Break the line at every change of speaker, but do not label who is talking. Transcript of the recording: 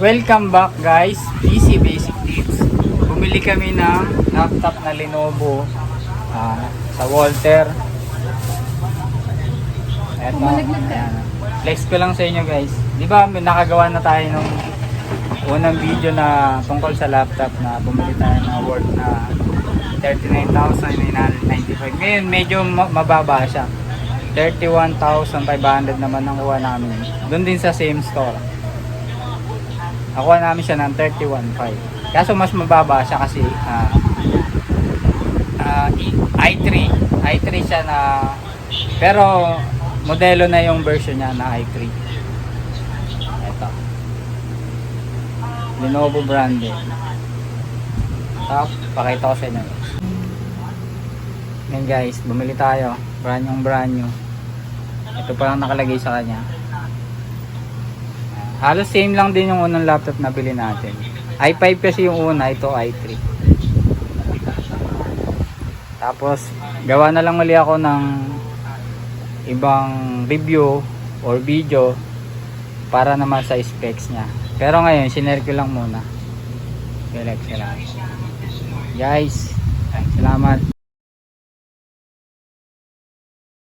Welcome back guys, PC Basic Tips. Bumili kami ng laptop na Lenovo ah, sa Walter. Eto, ayan. Flex ko lang sa inyo guys. Di ba may nakagawa na tayo nung unang video na tungkol sa laptop na bumili tayo na worth na 39,995. Ngayon medyo ma- mababa siya. 31,500 naman ang kuha namin. Doon din sa same store. Nakuha namin siya ng 31.5. Kaso mas mababa siya kasi ah, i- i3. i3 siya na pero modelo na yung version niya na i3. Ito. Lenovo branded. Tapos, pakita ko sa inyo. Yan guys, bumili tayo. Brand yung brand new. Ito pa lang nakalagay sa kanya. Halos same lang din yung unang laptop na bili natin. i5 kasi yung una, ito i3. Tapos, gawa na lang mali ako ng ibang review or video para naman sa specs niya. Pero ngayon, sinare ko lang muna. Ko lang. Guys, salamat.